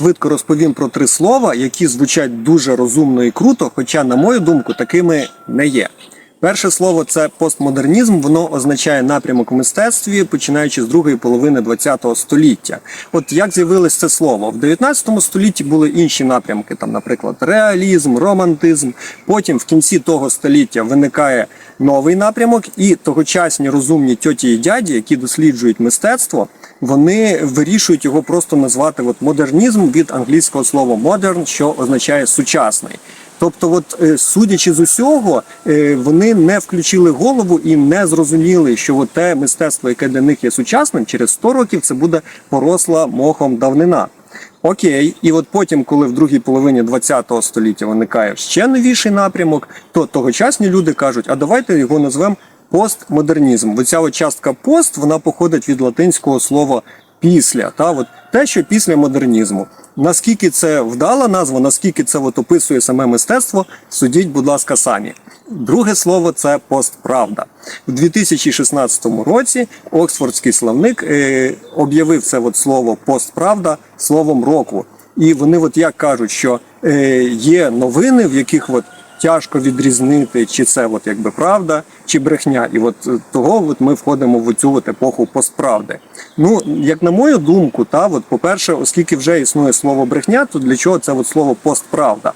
швидко розповім про три слова, які звучать дуже розумно і круто, хоча, на мою думку, такими не є. Перше слово це постмодернізм. Воно означає напрямок у мистецтві, починаючи з другої половини ХХ століття. От як з'явилось це слово в 19 столітті були інші напрямки, там, наприклад, реалізм, романтизм. Потім в кінці того століття виникає новий напрямок, і тогочасні розумні тьоті і дяді, які досліджують мистецтво, вони вирішують його просто назвати от модернізм від англійського слова modern, що означає сучасний. Тобто, от е, судячи з усього, е, вони не включили голову і не зрозуміли, що от те мистецтво, яке для них є сучасним, через 100 років це буде поросла мохом давнина. Окей, і от потім, коли в другій половині ХХ століття виникає ще новіший напрямок, то тогочасні люди кажуть, а давайте його назвемо постмодернізм. Оця от частка пост вона походить від латинського слова після, та от те, що після модернізму. Наскільки це вдала назва, наскільки це от описує саме мистецтво, судіть, будь ласка, самі. Друге слово це постправда. У 2016 році Оксфордський словник е, об'явив це от слово постправда словом року. І вони от як кажуть, що е, є новини, в яких от тяжко відрізнити, чи це от якби правда, чи брехня. І от е, того от ми входимо в цю от епоху постправди. Ну, як на мою думку, та от, по-перше, оскільки вже існує слово брехня, то для чого це от слово постправда?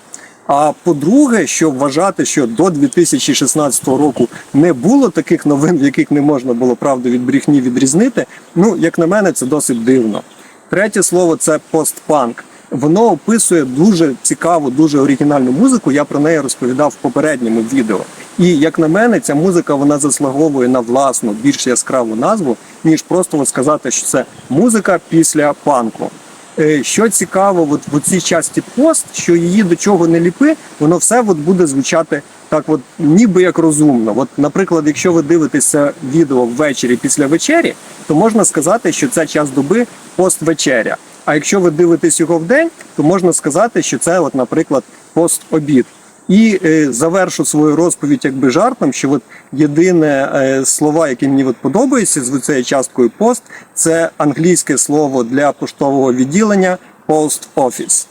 А по-друге, що вважати, що до 2016 року не було таких новин, в яких не можна було правду від брехні відрізнити. Ну, як на мене, це досить дивно. Третє слово це постпанк. Воно описує дуже цікаву, дуже оригінальну музику. Я про неї розповідав в попередньому відео. І як на мене, ця музика вона заслуговує на власну, більш яскраву назву, ніж просто сказати, що це музика після панку. Е, Що цікаво, от в цій часті пост, що її до чого не ліпи, воно все от буде звучати так, от ніби як розумно. От, наприклад, якщо ви дивитеся відео ввечері після вечері, то можна сказати, що це час доби пост вечеря. А якщо ви дивитесь його в день, то можна сказати, що це, от, наприклад, пост обід. І е, завершу свою розповідь якби жартом, що от єдине е, слова, яке мені от подобається з цією часткою пост, це англійське слово для поштового відділення post office.